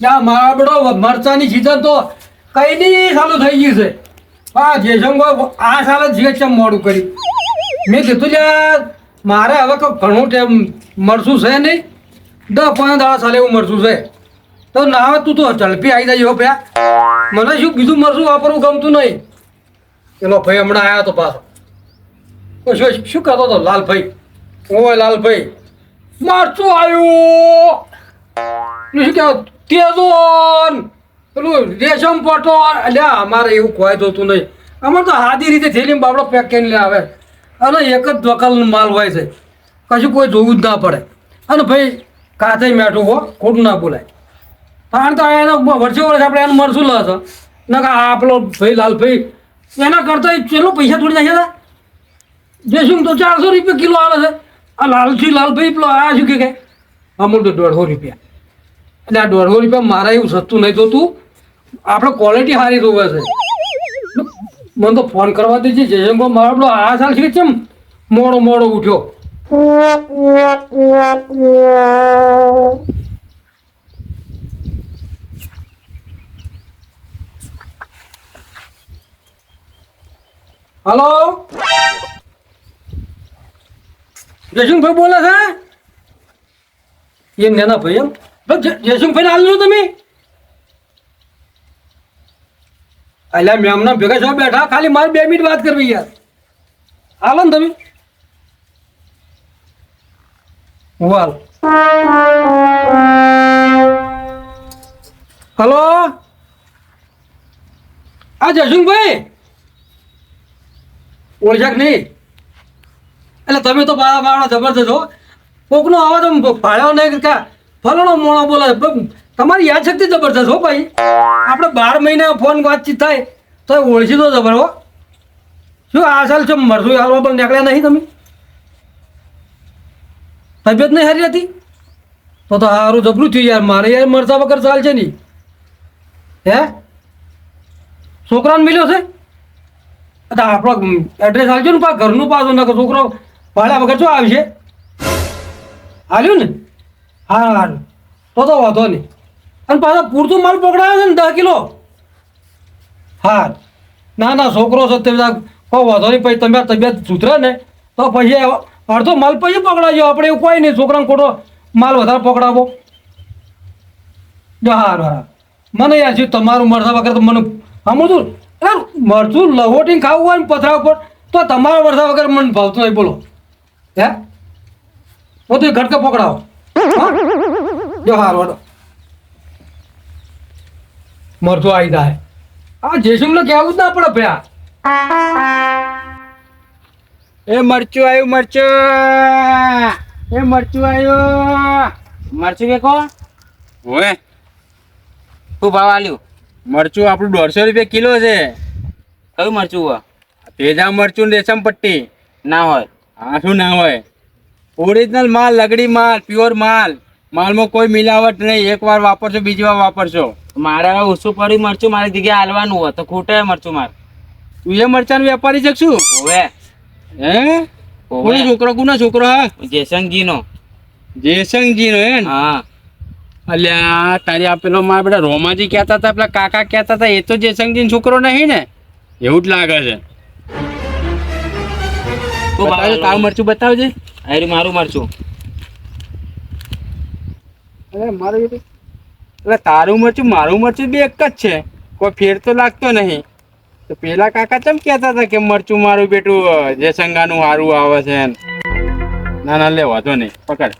ત્યાં મારા બેડો મરચાની સીઝન તો કઈ નહીં ચાલુ થઈ ગયું છે. આ જયશંકર આ સાલ જ જે મોડું કરી મેં કીધું લ્યા, મારે હવે ઘણું ટાઈમ મળશું છે નહીં. દસ પાંચ દાડા સાલે એવું મળશું છે. તો ના, તું તો ઝડપી આવી જાય પ્યા મને શું બીજું મળશું વાપરવું ગમતું નહીં. પેલો ભાઈ હમણાં આવ્યો હતો પાછો. શું શું કહેતો હતો લાલભાઈ? ઓય લાલભાઈ, મરચું આવ્યું. શું કહેવાય તેજોન પેલું રેશમ પટો અલ્યા, અમારે એવું કોઈ જોતું નહીં. અમારે તો હાદી રીતે થેલીમાં બાબડો પેક કરીને આવે. અને એક જ દકલનો માલ હોય છે. કશું કોઈ જોવું જ ના પડે. અને ભાઈ કાથે મેઠું હો, ખોટું ના બોલાય. કારણ તો એનો વર્ષે વર્ષ આપણે એનું મળશું લે છે. ના કે આ પેલો ભાઈ, લાલભાઈ, એના કરતાં ચેલો પૈસા થોડી જાય છે શું તો ચારસો રૂપિયા કિલો આવે છે. આ લાલથી લાલભાઈ પેલો આ શું કે? અમૂલ તો દોઢસો રૂપિયા. એટલે આ દોઢસો રૂપિયા મારા એવું સસ્તું નહીં જોતું આપણે ક્વોલિટી સારી જોવે છે. મને તો ફોન કરવા દેજે, જયશંકર મારો આપણો આ સાલ છે કેમ મોડો મોડો ઉઠ્યો. હલો? જયસિંહભાઈ બોલે છે? એ નેના ભાઈ એમ? બસ જ- હાલ તમે. અલ્યા મેમના ભેગા છો બેઠા, ખાલી મારે બે મિનિટ વાત કરવી યાર. હાલો ને તમે. વાલ હલો. આ જયસિંહભાઈ ઓળખાક નહીં? એટલે તમે તો બાળા બાળા જબરદસ્ત હો. કોકનો અવાજ આમ ભાડ્યો નહીં કે ફલાણો મોણો બોલાય તમારી યાદશક્તિ જબરદસ્ત હો ભાઈ. આપણે બાર મહિના ફોન વાતચીત થાય, તો ઓળખી દો જબર હો. શું આ સાલ છે, મરસું હાલવા પણ નીકળ્યા નહીં તમે? તબિયત નહીં સારી હતી? તો તો સારું જબરું થયું યાર, મારે યાર મરતા વગર ચાલશે નહીં. હે? છોકરાને મળ્યો છે? આપણો એડ્રેસ આવજો ને, પા, ઘરનું પાછું, નકર છોકરો ભાડા વગર શું આવશે? હાલ્યું ને? હા હારું તો તો વાંધો નહીં. અને પાછા પૂરતું માલ પકડાયો છે ને દસ કિલો? હા. ના ના, છોકરો છે તે બધા કોઈ વાંધો નહીં, પછી તમે તબિયત સુધરે ને, તો પછી અડધો માલ પછી પકડાજો, આપણે એવું કોઈ નહીં, છોકરાને ખોટો માલ વધારે પકડાવો. જો હાર હાર. મને યાર છે, તમારું મરસા વગર તો મને તો યાર, મરચું લહોટીને ખાવું હોય ને પથરા ઉપર, તો તમારા મરસા વગર મને ભાવતું નહીં, બોલો. હે? બધું ઘટકે પકડાવો? જો હારું મરતો મરચું આવી જાય. આ જેસુમને કહેવું જ ના પડે ભયા. એ મરચું આવ્યું મરચું. એ મરચું આવ્યું. મરચું કે કો ઓએ શું ભાવ આલ્યું? મરચું આપણું દોઢસો રૂપિયા કિલો છે. કયું મરચું હોય? તેજા મરચું ને રેશમ પટ્ટી ના હોય. આ શું ના હોય? ઓરિજિનલ માલ લગડી માલ પ્યોર માલ. માલમાં કોઈ મિલાવટ નહીં. એકવાર વાપરશો બીજી વાર વાપરશો. મારે હવે ઓછું પડ્યું મરચું મારી જગ્યાએ હાલવાનું હોય તો ખૂટે મરચું માર. તું એ મરચાનો વેપારી છે કે શું? ઓવે હે? કોઈ છોકરો કોનો છોકરો હા જેસંગજી નો જેસંગજી નો હે? હા અલ્યા તારી આ પેલો મારા બેટા રોમાજી કહેતા હતા પેલા કાકા કહેતા હતા એ તો જેસંગજીનો છોકરો નહીં ને? એવું જ લાગે છે. બતાવજે, તારું મરચું બતાવજે. અરે મારું મરચું. અરે મારું એટલે તારું મરચું મારું મરચું બે એક જ છે. કોઈ ફેર તો લાગતો નહીં. તો પેલા કાકા ચમ કહેતા હતા કે મરચું મારું બેટું જયસંગાનું સારું આવે છે ના ના લે વાંધો નહીં. પકડ.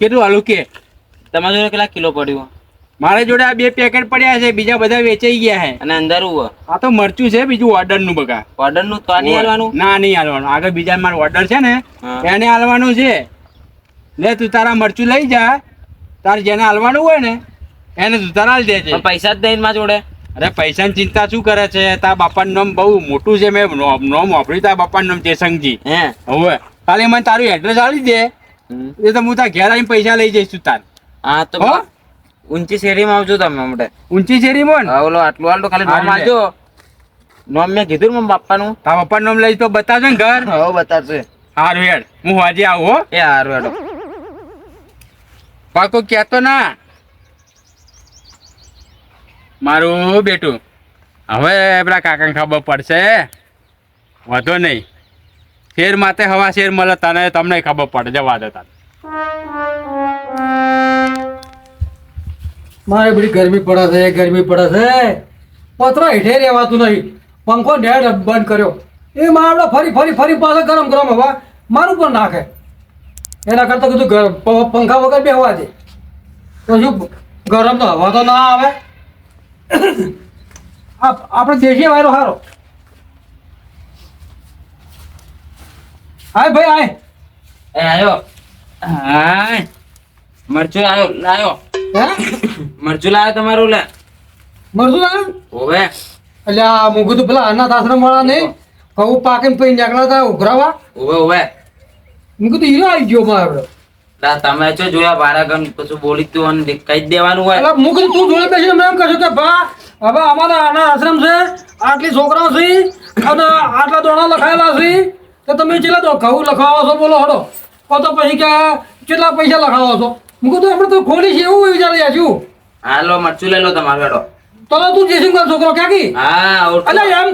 કેટલું આલુ કે? તમારું કેટલા કિલો પડ્યું? મારા જોડે આ બે પેકેટ પડ્યા છે બીજા બધા વેચાઈ ગયા છે. અને અંદર આ તો મરચું છે બીજું ઓર્ડરનું બગા ઓર્ડરનું તો નહીં હાલવાનું? ના નહીં હાલવાનું. આગળ બીજા મારો ઓર્ડર છે ને એને હાલવાનું છે. લે તું તારા મરચું લઈ જા. તારે જેને હાલવાનું હોય ને એને તું તારા હાલ દેજે પૈસા જ નહીં મારા જોડે? અરે પૈસાની ચિંતા શું કરે છે? તારા બાપાનું નામ બહુ મોટું છે મેં નો- નામ વાપર્યું તારા બાપાનું નામ જયસંગજી હે? હવે ખાલી મને તારું એડ્રેસ આપી દે. એ તો હું તાર ઘેર આવીને પૈસા લઈ જઈશ તું તાર. હા તો? ઊંચી શેરીમાં આવજો તમે હમણાં. ઊંચી શેરીમાં હા ઓલો આટલું આટલું ખાલી નામ આવજો નામ મેં કીધું મારા બાપાનું. તારા પપ્પાનું નામ લઈ તો બતાવજો ને ઘર. હવે બતાવશે હારું હેડ. હું આજે આવું હો. એ હારું હેડો. પાકો કહેતો ના. મારું બેટું. હવે પેલા કાકાને ખબર પડશે વધો નહીં. શેર માથે હવા શેર મળે તને તમને ખબર પડે. જવા દે તારે મારે બધી ગરમી પડે છે ગરમી પડે છે. પતરા હેઠે રહેવાતું નહીં. પંખો ડેડ બંધ કર્યો. એ મારા ફરી ફરી ફરી પાછા ગરમ ગરમ હવા મારું પણ નાખે. એના કરતાં કીધું ગરમ પંખા વગર બેહવા દે. તો શું ગરમ તો હવા તો ના આવે. આપ- આપણે દેશી વાયરો સારો હાય ભાઈ હાય. એ આયો. હાય. મરચું આયો લાયો. હે? મરચું લાવે તમારું લે. મરશું લાવે ઓવે એટલે આ હું કીધું પેલા અનાથ આશ્રમ વાળા નહીં કહું પાકીને પછી નીકળ્યા હતા ઉઘરાવા. ઓવે ઓવે હું કીધું હીરો આવી ગયો મારો. તા તમે છો જોયા બારા ગમ કશું બોલી તું અને કઈ જ દેવાનું હોય. એટલે કીધું તું જોડે બેસી એમ કહ્યું કે ભા હવે અમારા અનાથ આશ્રમ છે આટલી છોકરાઓ છે અને આટલા દોણા લખાયેલા છે. તો તમે કેટલા દો ઘઉં લખાવો છો બોલો હડો. તો પછી કે કેટલા પૈસા લખાવો છો? મુકું તો આપણે તો ખોલી છે એવું વિચારી છું. હાલો મરચું લઈ લો તમારો હેડો તો તું જયસિંહ છોકરો ક્યાં ગઈ? હા એટલે એમ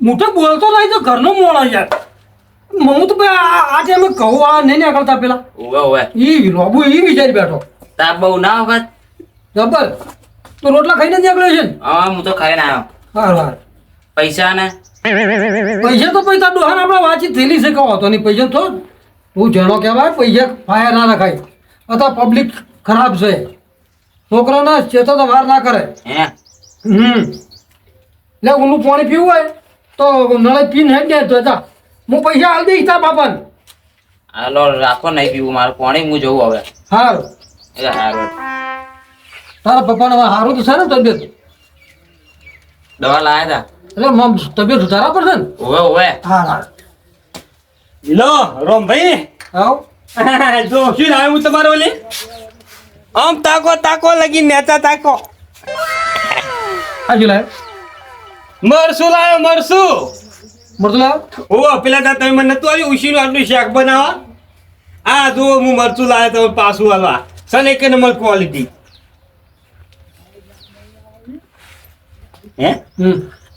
મોટો બોલતો નહીં તો ઘરનો મોણા યાર. હું તો આ- આજે અમે કહું આ નહીં નીકળતા પેલા. ઓવે ઓવે ઈ રોબુ ઈ વિચારી બેઠો. તાપ બહુ ના વખત જબર તો રોટલા ખાઈને નીકળ્યો છે હા હું તો ખાઈને આવ્યો. હાર હાર. પૈસા ને? પૈસા તો પૈસા ડોહાન આપણે વાંચી થેલી છે કહો તો નહીં પૈસા તો? તું જણો કહેવાય પૈસા ફાયર ના રખાય. અથવા પબ્લિક ખરાબ છે. છોકરાને ચેતો તો વાર ના કરે. હમ. લે ઊંડું પાણી પીવું હોય તો નળે પીને હેડ દે તો જા. હું પૈસા હાલ દઈશ તા બાપાને. હાલો રાખો નહીં પીવું મારું પાણી હું જોઉં હવે. સારું એટલે સારું તારા પપ્પાને હવે સારું તો છે ને તબિયત? દવા લાયા એટલે મમ તબિયત સુધારા પડશે ને? હતા ઓવે ઓવે હા હા. લો રોમભાઈ. આવ. જો શું આવ્યું હું તમારો ઓલી? આમ તાકો તાકો લગી નેતા તાકો. હાજુ લાવ મરસું લાવ્યો મરસું. મરતું લાવ ઓ પેલા તા તમે મને નતું આવ્યું? ઉશીનું આટલું શાક બનાવવા? આ જો હું મરચું લાવ્યો તમે પાછું હાલવા. સન એક નંબર ક્વોલિટી હે?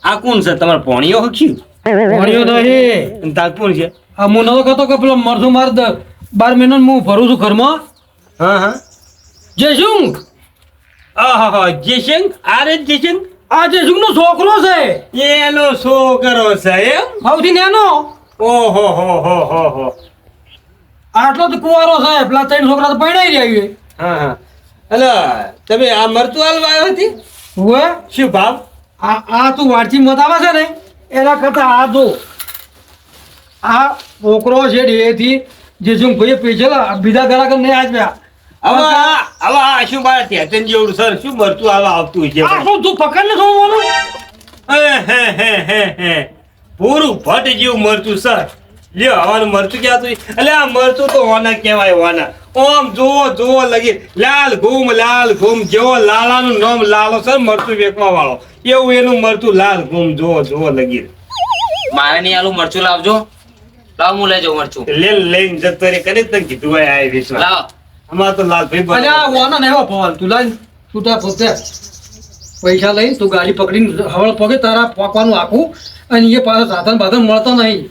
આ કોણ છે? તમારે પોણીઓ હખ્યું? પોણીઓ નહીં તાર કોણ છે? આ હું નતો કહેતો કે પેલો મરસું માર દ- બાર મહિના હું ફરું છું ઘરમાં. હા હા. જે શું આહા હા જેસંગ આરે જયસિંગ આ જયસુંગ નો છોકરો છે. એનો છોકરો છે એમ? સૌથી નેનો. ઓહો હો હો હો હો. આટલો તો કુંવારો છે. પેલા ત્રણ છોકરા તો પરણાઈ રહ્યા છે. હા હા. એટલે તમે આ મરતું હાલવા આવ્યો હતી? હવે. શું ભાવ? આ આ તું વાંચી મત આવે છે ને એના કરતા આ જો આ છોકરો છે ડેથી જે શું ભાઈ પૈસા બીજા ગ્રાહક નહીં આજ્યા હવે આ હવે શું બાર ત્યાં જેવું સર શું મરતું આવા આવતું છે? આ શું તું પકડ ને બોલું હે, હે, હે, હે, હે. પૂરું ભટ જેવું મરતું સર. લ્યો હવાનું મરતું ક્યાં તું એટલે આ મરતું તો ઓના કહેવાય ઓના. ઓમ જોવો જોવો લગી. લાલ ઘૂમ લાલ ઘૂમ. જેવો લાલાનું નામ લાલો સર મરતું વેકવા વાળો. એવું એનું મરતું લાલ ઘૂમ જોવો જોવો લગી. મારે નહીં આલું મરચું લાવજો. લાવ હું લઈ જાઉં મરચું. લે લઈને જતો રે કરી તને કીધું હોય વિશ્વાસ. લાવ. અમાર તો લાલભાઈ આ બરાબર. વાના નહીં હો પવન તું લાઈ તું તાર પોતે પૈસા લઈને તું ગાડી પકડીને હવળ પગે તારા પોકવાનું આખું અને એ પાછા સાધન બાધન મળતો નહીં.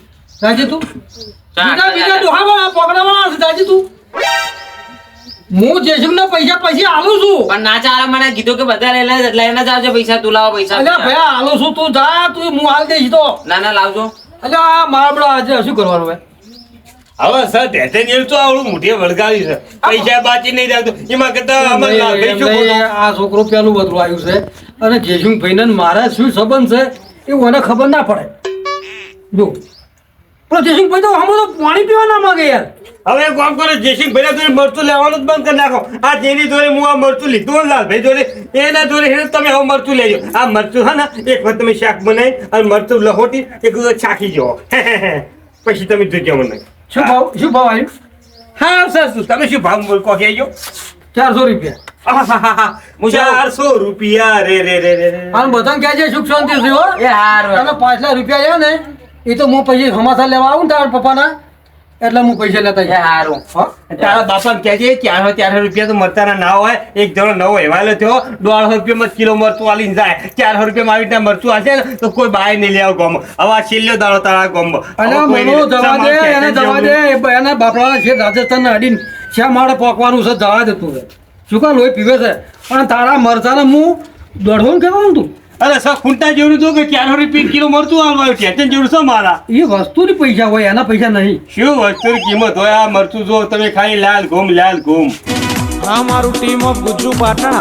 રાજી તું. બીજા બીજા રાજી તું. હું જેસુમના પૈસા પછી આલું છું. પણ ના ચાલે મને કીધું કે બધા લઈ લે લઈને જ પૈસા તું લાવો પૈસા. અલ્યા ભયા આલું છું તું જા તું હું હાલ દઈશ તો ના ના લાવજો. અલ્યા મારા બડા આજે શું કરવાનું ભાઈ હવે સર ટેન્શન તો આવડું મોટી વળગાવી છે. પૈસા બાકી નહીં રાખતો. એમાં કરતા અમર? આ છોકરો પેલું બધું આવ્યું છે. અને જેસુભાઈ ને મારા શું સંબંધ છે એ મને ખબર ના પડે. જો. પણ જેસુભાઈ તો હમણાં તો પાણી પીવા ના માંગે યાર. હવે એક કામ કરો જેસી ભાઈ જોડે મરચું લેવાનું જ બંધ કરી નાખો. આ જેની જોડે હું આ મરચું લીધું લાલભાઈ જોડે એના જોડે તમે હવે મરચું લેજો. આ મરચું હા ને એક વખત તમે શાક બનાવી અને મરચું લહોટી એક ચાખી જવો પછી તમે જોજો મને. શું ભાવ? શું ભાવ આવ્યું હા શું તમે શું ભાવ બોલ કહો કહેજો ચારસો રૂપિયા. ચારસો રૂપિયા રે રે રે રે અને બધાને કહેજે સુખ શાંતિ છે હો એ હાર. તમે પાંચ લાખ રૂપિયા આવ્યા ને એ તો હું પછી સમાચાર લેવા આવું ને તારા પપ્પાના. એટલે હું પૈસા લેતા જાય હો? તારા બાપા કહેજે ચારસો ચારસો રૂપિયા તો મરચાના ના હોય એક જણો નવો હેવાલો થયો દોઢસો રૂપિયામાં કિલો મરચું આલીને જાય. ચારસો રૂપિયામાં આવી રીતના મરચું આવશે ને તો કોઈ બાય નહીં લેવા ગોમ. હવે આ છેલ્લો દાડો તારા ગોમ. અને જવા દે એને જવા દે એના બાપડા છે રાજસ્થાન અડીને. શા મારે પોકવાનું છે? જવા જતું તું શું કા લોહી પીવે છે. પણ તારા મરતાના હું દોઢો ને કહેવાનું તું? અરે સર ખૂંટા જેવડું તો કે ચારસો રૂપિયા કિલો મરચું આલવાનું ટેન્શન જેવડું છે મારા? એ વસ્તુની પૈસા હોય એના પૈસા નહીં. શું વસ્તુની કિંમત હોય? આ મરચું જો તમે ખાલી લાલ ઘૂમ લાલ ઘૂમ. આ મારું ટીમ ઓફ ગુજ્જુ પાટણ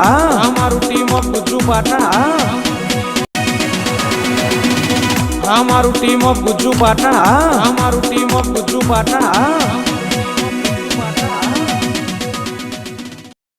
અમારું ટીમ ઓફ ગુજ્જુ પાટણ અમારું ટીમ ઓફ ગુજ્જુ પાટણ અમારું ટીમ ઓફ ગુજ્જુ પાટણ હા.